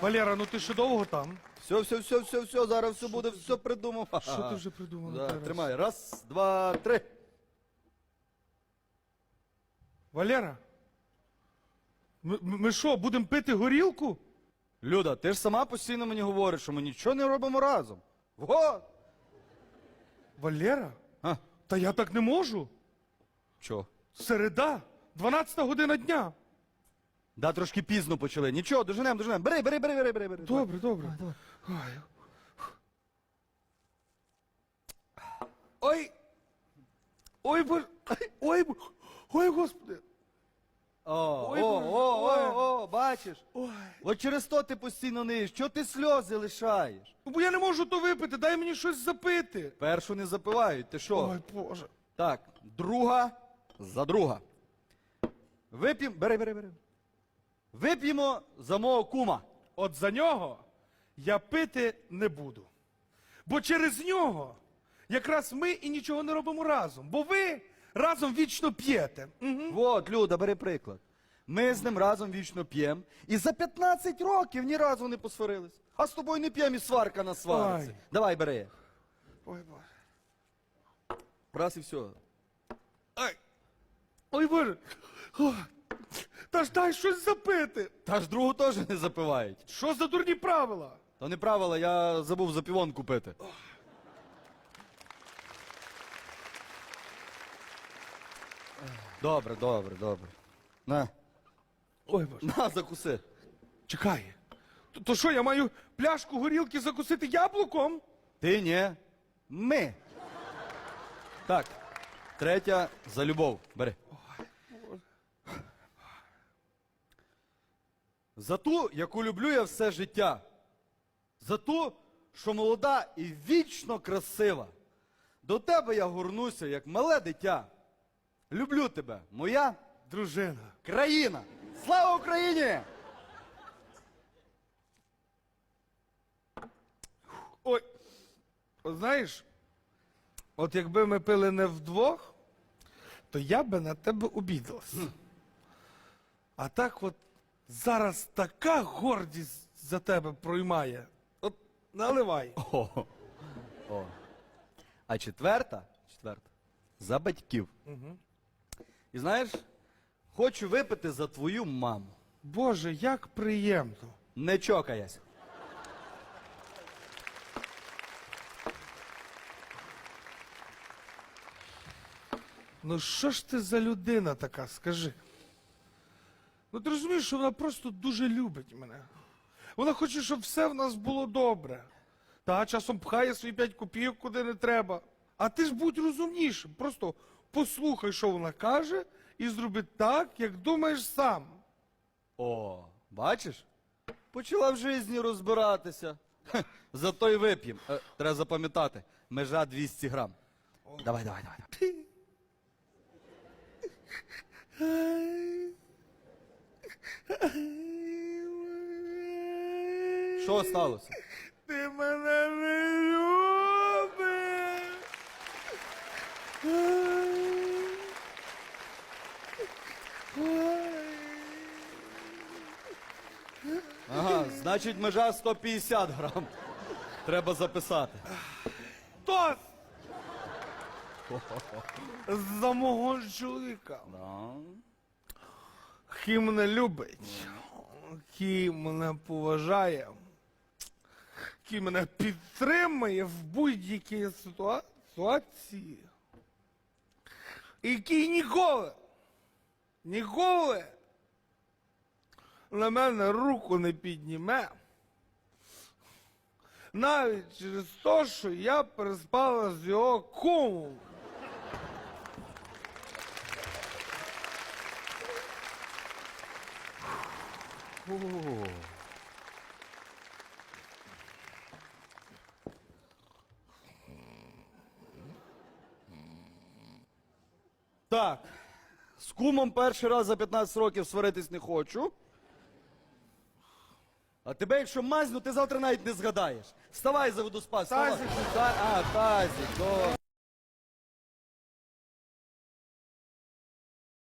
Валера, ну ти ще довго там? Все, все, все, все, все, зараз все буде, все придумав. Що ти вже придумав? Да, Тарас? тримай. Раз, два, три. Валера? Ми- Ми що, будемо пити горілку? Люда, ти ж сама постійно мені говориш, що ми нічого не робимо разом. Вот. Валера? А, Та я так не можу. чо? Середа, 12 година дня. Да, трошки пізно почали. Нічого, доженем, доженем. Бери, бери, бери, бери, бери. бери. Добре, добре. Ой. Ой. Ой, боже. Ой, бо- ой, господи. О, Ой, о, Боже, о, ой. о, о, бачиш? Ой. От через то ти постійно ниєш. Чого ти сльози лишаєш? Ну, Бо я не можу то випити, дай мені щось запити. Першу не запивають, ти що? Ой, Боже. Так, друга за друга. Вип'ємо. Бери, бери, бери. Вип'ємо за мого кума. От за нього я пити не буду. Бо через нього якраз ми і нічого не робимо разом. Бо ви разом вічно п'єте. Мгм. Вот, Люда, бери приклад. Ми з ним разом вічно п'ємо, і за 15 років ні разу не посварились. А з тобою не п'ємо і сварка на сварці. Ой. Давай, бери. Ой, Боже. Раз і все. Ай. Ой, Боже. Ой. Та ж дай щось запити. Та ж другу теж не запивають. Що за дурні правила? То не правило, я забув запівон купити. Добре, добре, добре. На, Ой, Боже. на, закуси. Чекай. То- То що, я маю пляшку горілки закусити яблуком? Ти ні. Ми. Так. Третя за любов. Бери. За ту, яку люблю я все життя. За ту, що молода і вічно красива. До тебе я горнуся, як мале дитя. Люблю тебе, моя Дружина. країна. Слава Україні! Ой. Знаєш, от якби ми пили не вдвох, то я би на тебе обідалась. А так от зараз така гордість за тебе проймає. От наливай. О. О. А четверта, четверта, за батьків. І знаєш, хочу випити за твою маму. Боже, як приємно. Не чокаясь. Ну що ж ти за людина така, скажи? Ну ти розумієш, що вона просто дуже любить мене. Вона хоче, щоб все в нас було добре. Та часом пхає свої п'ять копійок куди не треба. А ти ж будь розумнішим. Просто послухай, що вона каже, і зроби так, як думаєш сам. О, бачиш? Почала в житті розбиратися. Хе, Зато й вип'єм. Е, треба запам'ятати. Межа 200 грам. Давай, давай, давай. давай. Що сталося? Ти мене не любиш. Ага, значить межа 150 грам. Треба записати. Тост! За мого чоловіка. Да. Який мене любить, який мене поважає, який мене підтримує в будь-якій ситуації. Який ніколи, ніколи на мене руку не підніме. Навіть через те, що я переспала з його кумом. Так. З кумом перший раз за 15 років сваритись не хочу. А тебе, якщо мазну, ти завтра навіть не згадаєш. Вставай, заведу спас. вставай. Тазик. Та- А, тазик, добре.